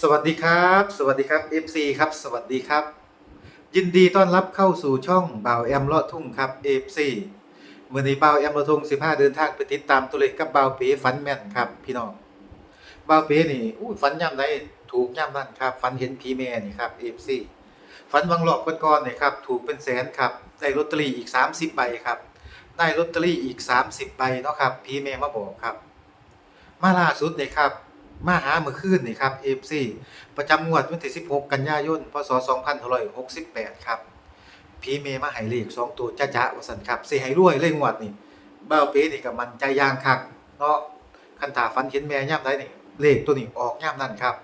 สวัสดีครับ สวัสดีครับ FC ครับ สวัสดีครับ ยินดีต้อนรับเข้าสู่ช่องบ่าวแอมเลาะทุ่งครับ FC เมื่อนี้บ่าวแอมเลาะทุ่ง15 เดินทางไปติดตามตัวเลขกับบ่าวเป๋ฝันแม่นครับพี่น้องบ่าวเป๋นี่อู้ฝันย่ำใดถูกย่ำนั่นครับฝันเห็นผีแม่นี่ครับ FC ฝันวังหลอกก่อนๆนี่ครับถูกเป็นแสนครับได้ลอตเตอรี่อีก 30ใบครับได้ลอตเตอรี่อีก 30ใบเนาะครับผีแม่มาบอกครับ มาล่าสุดนี่ครับ มาหาเมื่อคืนนี่ครับ FC ประจำงวดวันที่ 16 กันยายน พศ 2568 ครับ พีเมมาให้เลข2ตัวจ้าๆว่าซั่นครับสิให้รวยเลยงวดนี่เบ้าเป้นี่ก็มันใจยางคักเนาะคันถาฟันเห็นแม่ย่ำมใดนี่เลขตัวนี้ออกย่ำนั้นครับ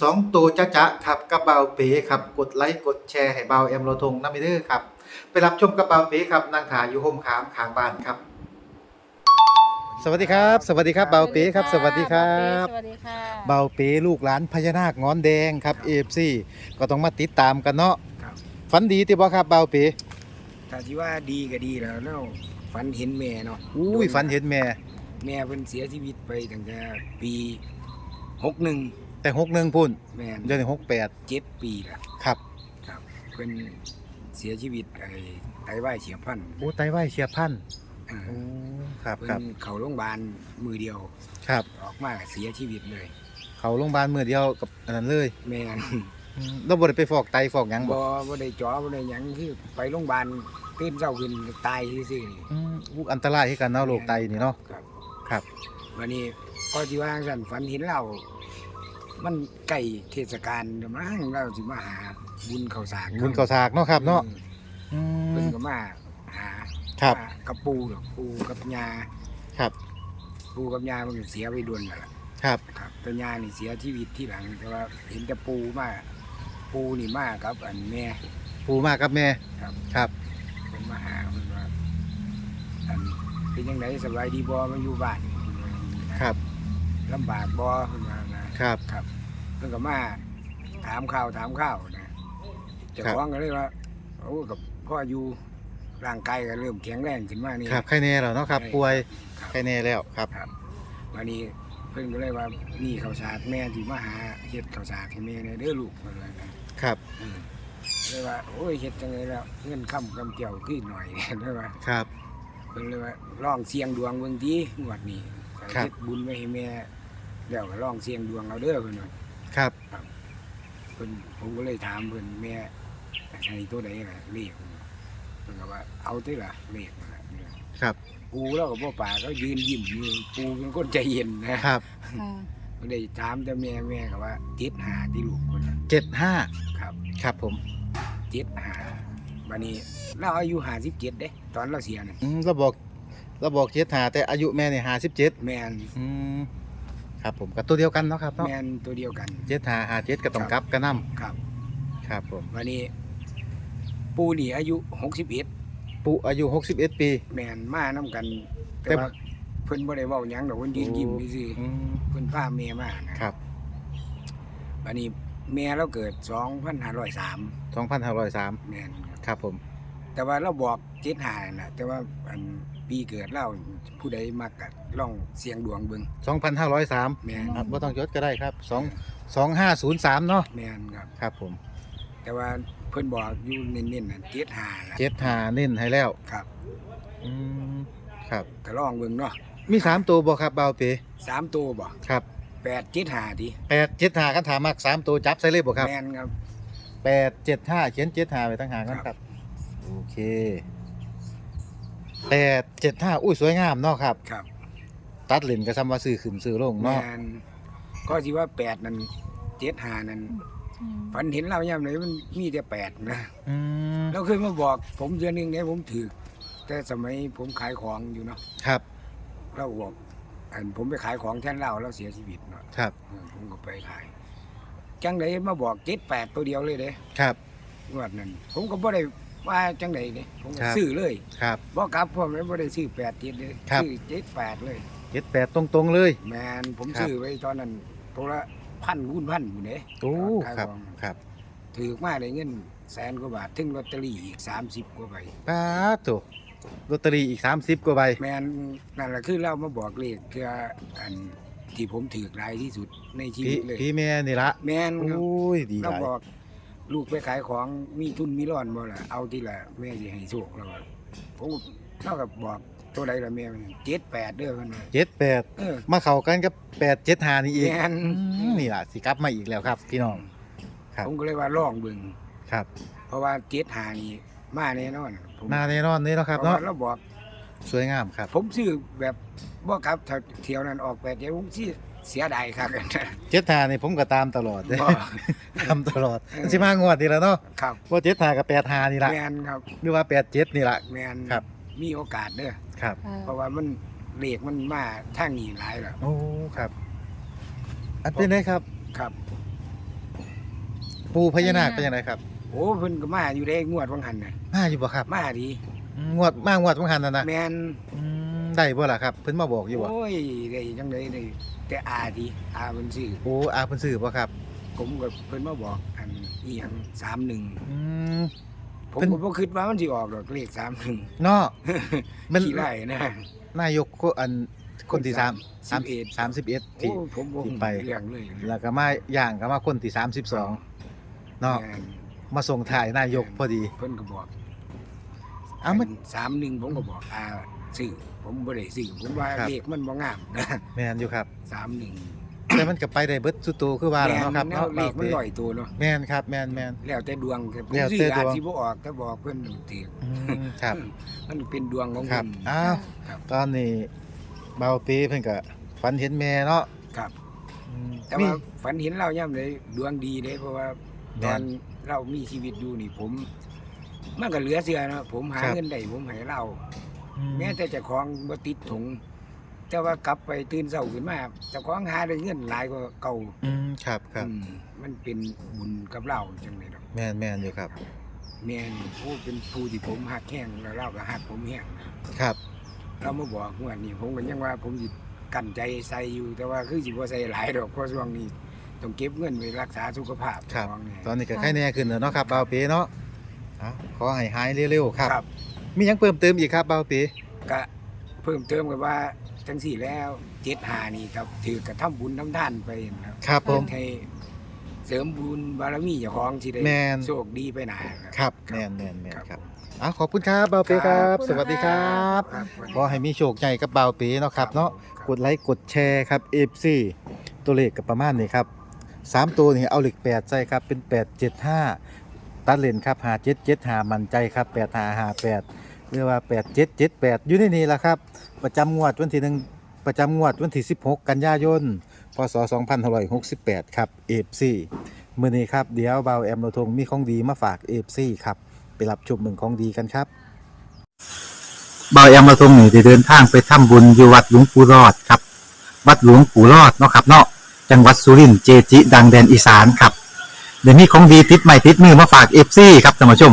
สองตัวจ้าๆครับกับบ้าเป้ครับกดไลค์กดแชร์ให้เบ้าวแอมโลทงนำไปเด้อครับไปรับชมกับบ้าเป้ครับนางขาอยู่โฮมขามขางบ้านครับ สวัสดีครับ สวัสดีครับบ้าวเป้ครับ สวัสดีครับสวัสดีค่ะเบาเป๋ลูกหลานพญานาคงอนแดงครับเอฟซีก็ต้องมาติดตามกันเนาะครับฝันดีติบ่ครับเบาเป๋ถ้าที่ว่าดีก็ดีแล้วแล้วฝันเห็นแม่เนาะอุ้ยฝันเห็นแม่ แม่เพิ่นเสียชีวิตไปตั้งแต่ปีหกหนึ่งแต่หกหนึ่งพุ่นแม่นเดือนหกแปดเจ็ดปีละครับครับเพิ่นเสียชีวิตไอ้ไตวายเฉียบพลันโอ้ไตวายเฉียบพลันอ่า โอ้ ครับเพิ่ครับนเข้าโรงพยาบาลมือเดียว ครับ ออกมาก็เสียชีวิตเลย เขาโรงพยาบาลมือเดียวกับอันนั้นเลยแม่นอืมเราบ่ได้ไปฟอกไตฟอกหยังบ่บ่บ่ได้จ่อบ่ได้หยังคือไปโรงพยาบาลตื่นเช้าขึ้นตายซื่อๆนี่อืมอู้อันตรายให้กันเนาะโรคไตนี่เนาะ ครับครับ วันนี้พอที่ว่าสั่นฝันเห็นเรา มันใกล้เทศกาลแล้วมั้งเราสิมาหาบุญข้าวสากบุญข้าวสากเนาะครับเนาะอืมอืเพิ่นมก็มาหา ครับมากับปูดอกปูกับยาครับปูกับยามันก็เสียไปดวนแล้วล่ะครับครับแต่ยานี่เสียชีวิตที่หลังแต่ว่าเห็นแต่ปูมาปูนี่มากับอันแม่ ปู่มากับแม่ครับ ครับเพิ่นมาหาเพิ่นว่าอันเป็นยังไงสบายดีบ่มาอยู่บ้านครับ ลำบากบ่เพิ่นว่านะครับ ครับเพิ่นก็มาถามข่าวถามข่าวนะเจ้าครับของก็เลยว่าโอ้กับพ่ออยู่ ร่างกายก็เริ่มแข็งแรงขึ้นมานี่ ครับใครแน่แล้วเนาะครับ ใช่ป่วยครับใครแน่แล้วครับ ครับวันนี้เพิ่นก็เลยว่านี่ข้าวสารแม่ที่มาหาเฮ็ดข้าวสารให้แม่ในเด้อลูกเพิ่นว่านะครับ อืมเลยว่าโอ้ยเฮ็ดจังไดแล้วเงินค้ำกำเกี่ยวขึ้นหน่อยเลยว่าครับ เพิ่นเลยว่าลองเสี่ยงดวงเบิ่งติงวดนี้ครับ เฮ็ดบุญไว้ให้แม่แล้วก็ลองเสี่ยงดวงเอาเด้อเพิ่นว่าครับ เพิ่นผมก็เลยถามเพิ่นแม่ให้ตัวใดล่ะเลขเพิ่น ก็ว่าเอาติล่ะเลขนั่นล่ะครับ ปูแล้วก็บ่ปากก็ยืนยิ้มอยู่ปูเป็นคนใจเย็นนะครับค่ะก็ได้ถามแต่แม่แม่ก็ว่าเจ็ดหาที่ลูกคนนั้นเจ็ดห้าครับครับผมเจ็ดหาบัดนี้เราอายุ57เด้ ตอนเราเสียน่ะอืมเราบอกเราบอกเจ็ดหาแต่อายุแม่เนี่ยหาสิบเจ็ดแม่นอืมครับผมกับตัวเดียวกันเนาะครับเนาะแม่นตัวเดียวกัน เจ็ดหาหาเจ็ดก็ต้องกลับกันนํครับ ครับผมบัดนี้ ปูนี่อายุ61ปุอายุหกสิบเอ็ดปีแม่นมานํกัน แต่แต่ ว่าเพิ่นบ่ได้เว้าหยังดอกเพิ่นยืนยิ้มซื่ออืมๆเพิ่นพาแม่มานะครับบัดนี้แม่เราเกิด 2503สองพันห้าร้อยสามแม่นครับครับผม แต่ว่าเราบอกเจ็ดหาน่ะ แต่ว่าอันปีเกิดเราผู้ใดมักกะลองเสียงดวงเบิ่งสองพันห้าร้อยสามแม่นครับว่าต้องจดก็ได้ครับสองสองห้าศูนย์สามเนาะแม่นครับ ครับผม แต่ว่าเพิ่นบอกอยู่เน้นๆน่ะเจ็ดหาน่ะเจ็ดหาเน้นให้แล้วครับอืมครับก็ลองเบิ่งเนาะมีสามตัวบ่ครับเบาเป๋สามตัวบ่ครับแปดเจ็ดหาทีแปดเจ็ดหากันถามมากสามตัวจับใส่เลยบ่ครับแม่นครับแปดเจ็ดห้าเขียนเจ็ดห้าไปตั้งหางกันครับครับโอเคแปดเจ็ดห้าอุ้ยสวยงามเนาะครับครับ ตัดเลนก็ซ้ำว่าซื้อขึ้นซื้อลงแม่เนาะนก็สิว่าแปดนั่นเจ็ดหานั่นอืม ฝันเห็นเราย่ำไหนมันมีแต่แปดนะอืมเราเคยมาบอกผมเดือนหนึงเนี่ยผมถือแต่สมัยผมขายของอยู่เนาะครับเราบอกอันผมไปขายของแทนเราเราเสียชีวิตเนาะครับเออผมก็ไปขายจังไดมาบอกเจ็ดแปดตัวเดียวเลยเด้ครับ งวดนั้น ผมก็บ่ได้ว่าจังไดเด้ผมก็ครับ ซื้อเลยครับ บ่กลับผมเลยบ่ได้ซื้อแปดเจ็ดเลยครับ ซื้อเจ็ดแปดเลย เจ็ดแปดตรงๆเลย แมนผมครับ ซื้อไว้ตอนนั้นตัวละ พันคูณพันอยู่เด้โอ้ขายครับของครับถือมาได้เงินแสนกว่าบาทถึงลอตเตอรี่อีก30กว่าใบป้าดโตัวลอตเตอรี่อีกสามสิบกว่าใบแมนนั่นแหละคือเรามาบอกเลขคืออันที่ผมถือหลายที่สุดในชีพี่วิตเลย พี่แม่นี่ละแม่นครับ โอ้ยดีหเราลายบอกลูกไปขายของมีทุนมีร้อนบ่ล่ะเอาที่ละแม่สิให้โชคแล้วก็ผมเท่ากับบอก ตัวใดละแม่มันเจ็ดแปดเด้อมันว่าเจ็ดแปดเออมาเข้ากันกับแปดเจ็ดหานี่อีกแม่นอืมนี่ล่ะสิกลับมาอีกแล้วครับ พี่น้อง ครับ ผมก็เลยว่าลองเบิ่งครับเพราะว่าเจ็ดหานี่มาแน่นอนผมมาแน่นอนนี่เนาะครับเพราะเนาะว่าเราบอก สวยงามครับผมซื้อแบบบ่ครับถ้าเที่ยวนั้นออกแปดเดี๋ยวผมสิเสียดายครับ เจ็ดหานี่ผมก็ตามตลอดบ่ ตามตลอดมันสิมางวดนี่แล้วเนาะครับว่าเจ็ดหากับแปดหานี่ละแมนครับหรือว่าแปดเจ็ดนี่ละแมนครับ มีโอกาสเด้อ ครับ เพราะว่ามันเลขมันมาทางนี้หลายแล้ว โอ้ครับ อันเป็นไงครับ ครับ ปูพญานาคเป็นยังไงครับ โอ้เพิ่นก็มาอยู่ได้งวดวังหันน่ะมาอยู่บ่ครับ มาดีอืมงวดมางวดมังหันนะนะแมนอืมได้บ่ล่ะครับ เพิ่นมาบอกอยู่บ่ โอ้ยได้จังได๋ได้แต่อาดีอาเพิ่นซื้อโอ้อาเพิ่นซื้อบ่ครับ ผมก็เพิ่นมาบอกอันอีหยัง31อืม ผมเพิ่นก็บ่คิดว่ามันสิออกดอกเลข31เนาะมันขี้ไล่นะนายกคนอันคนที่สามสาม31สามสิบเอ็ดโอ้ที่ผมบ่ที่รู้ไป เรื่องเลยแล้วก็มาย่างก็มาคนที่สามสิบสองเนาะแม่นมาส่งถ่ายนายกพอดีเพิ่นก็บอกอ้าวมัน สามหนึ่งผมก็บอกอาซื้อผมบ่ได้ซื้อผมว่าครับ เลขมันบ่งามนะแม่นอยู่ครับสามหนึ่ง แต่มันก็ไปได้เบิดสุดโตคือว่าแล้วเนาะครับแม่เนาะเลขมันลอยตัวเนาะแม่นครับแม่นแม่น แล้วแต่ดวงครับผมแล้วซื้แต่ออาจดวงสิบ่ออกแต่บอกเพิ่นถืออืมครับมันเป็นดวงของครับเพิ่นอ้าวครับ ตอนนี้เบาปีเพิ่นก็ฝันเห็นแม่เนาะครับ อืมแต่ว่าฝันเห็นเราย่ํเลยดวงดีเด้เพราะว่าตแม่อนน เรามีชีวิตอยู่นี่ผม มันก็เหลือเชื่อนะผมหาครับ เงินได้ผมให้เรา อืมแม้แต่เจ้าของบ่ติดถุง แต่ว่ากลับไปตื่นเช้าขึ้นมาเจ้าของหาได้เงินหลายกว่าเก่าอืมครับครับอืมมันเป็นบุญกับเราจังเลยดอกแม่นแม่นอยู่ครับ แม่นี่ผู้เป็นผู้ที่ผมหักแข้งแล้วเราก็หักผมแห้งนะครับ เรามาบอกงวดนี้ผมก็ยังว่าผมสิกั้นใจใส่อยู่ แต่ว่าคือสิบ่ใส่หลายดอกเพราะช่วงนี้ต้องเก็บเงินไว้รักษาสุขภาพครับ ของเนี่ย ตอนนี้ก็ไข้แน่ขึ้นแล้วเนาะครับเบาปีเนาะอะขอให้หายเร็วๆครับครับ มีหยังเพิ่มเติมอีกครับเบาปี ก็เพิ่มเติมกับว่า จังสี่แล้วเจ็ดหานี่ครับถือกระทำบุญทำทานไปนะครับครับผม ให้เสริมบุญบารมีเจ้าของที่ได้แม่น โชคดีไปหนาครับครับแม่นแม่นแม่นครับครับอะขอบคุณครับเบาปีครับครับ สวัสดีครับครับขอให้มีโชคใหญ่กับเบาปีเนาะครับเนาะ กดไลค์กดแชร์ครับ FC ตัวเลขกับประมาณนี้ครับสามตัวนี่เอาเหล็กแปดใส่ครับเป็น 875 ตัดเลนครับ5775หามันใจครับ8558 หรือว่า 8778 อยู่ในนี้ละครับ ประจำงวดวันที่หนึ่งประจำงวดวันที่ 16 กันยายน พศ 2568 ครับ FC มื้อนี้ครับ เดี๋ยวเบาแอมโนทงมีของดีมาฝาก FC ครับ ไปรับชมเมืองของดีกันครับเบาแอมมาทงนี่ได้เดินทางไปทำบุญอยู่วัดหลวงปู่รอดครับ วัดหลวงปู่รอดเนาะครับเนาะ จังหวัดสุรินทร์เจจิ ดังแดนอีสานครับ เดี๋ยวนี้ของดีติดใหม่ติดมือมาฝากเอฟซีครับท่านผู้ชม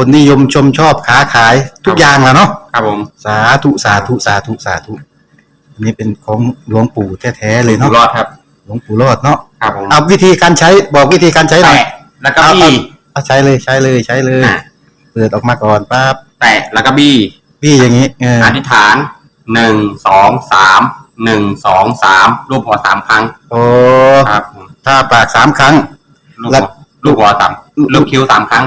คนนิยมชมชอบค้าขายทุกอย่างแหล้วเนาะครับผมสาธุสาธุสาธุสาธุอันนี้เป็นของหลวงปู่แท้ๆเลยอยู่เนาะรอดครับหลวงปู่รอดเนาะครับผมเอาวิธีการใช้บอกวิธีการใช้หน่อยแตะแล้วก็บี้เอาใช้เลยใช้เลยใช้เลยอะเปิดออกมาก่อนปั๊บแตะแล้วก็บี้พี่อย่างนี้เอออธิษฐานหนึ่งสองสามหนึ่งสองสามรูปหัวสามครั้ง โอ้ครับผมถ้าปากสามครั้ง ลูกแล้หัววลูกหัวสามลูกคิ้วสามครั้ง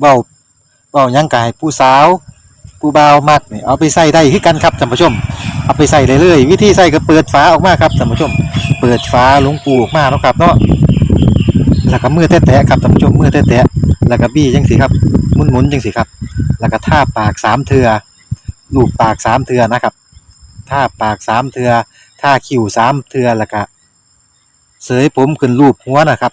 เบาเบาหยังกายผู้สาว ผู้บ่าวมักนี่เอาไปใส่ได้คือกันครับท่านผู้ชม เอาไปใส่เลยเลยวิธีใส่ก็เปิดฝาออกมาครับท่านผู้ชม เปิดฝาหลวงปูออกมาเนาะครับเนาะแล้วก็มือแตะๆครับท่านผู้ชมมือแตะๆแล้วก็บี้จังสิครับหมุนๆจังสิครับ แล้วก็ท่าปากสามเทือลูบปากสามเทือนะครับท่าปากสามเทือท่าคิ้วสามเทือแล้วก็เสยผมขึ้นรูปหัวนะครับ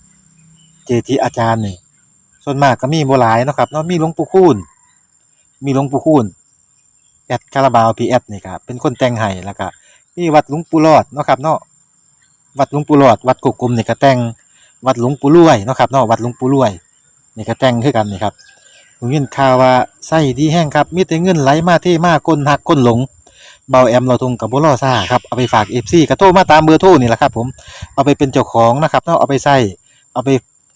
เจทีอาจารย์นี่ ส่วนมากก็มีบ่หลายเนาะครับเนาะมีหลวงปู่คูณมีหลวงปู่คูณแอดคาราบาวพีแอดนี่ครับเป็นคนแต่งให้แล้วก็มีวัดหลวงปู่รอดเนาะครับเนาะวัดหลวงปู่รอด วัดกกกลมนี่ก็แต่งวัดหลวงปู่รวยเนาะครับเนาะวัดหลวงปู่รวยนี่ก็แต่งคือกันนี่ครับผมยินข่าวว่าไส้ดีแห้งครับมีแต่เงินไหลมาเทมากคนหักคนหลงเบาแอมเราทงกับบุรอซ่าครับเอาไปฝากเอฟซีกระโทรมาตามเบอร์โทรนี่แหละครับผมเอาไปเป็นเจ้าของนะครับเนาะเอาไปใส่เอาไป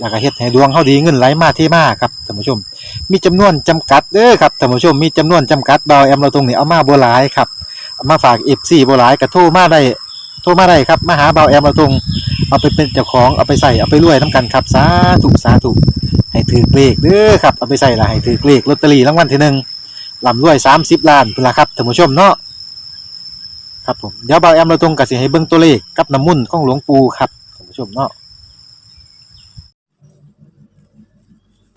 แล้วก็เฮ็ดให้ดวงเฮาดีเงินไหลมาเทมาครับท่านผู้ชม มีจำนวนจำกัดเด้อครับท่านผู้ชมมีจำนวนจำกัดเบาแอมเราตรงนี้เอามาบ่หลายครับเอามาฝาก FC บ่หลายก็โทรมาได้โทรมาได้ครับมาหาเบาแอมเราตรงเอาไปเป็นเจ้าของเอาไปใส่เอาไปรวยนํกันครับสาธุสาธุให้ถือเลขเด้อครับเอาไปใส่ละให้ถือเลขลอตเตอรี่รางวัลที่หนึ่งลำรวย30ล้านพุ่นละครับท่านผู้ชมเนาะครับผมเดี๋ยวเบาแอมเราตรงกับสิให้เบิ่งตัวเลขกับน้ำมุ่นของหลวงปู่ครับท่านผู้ชมเนาะ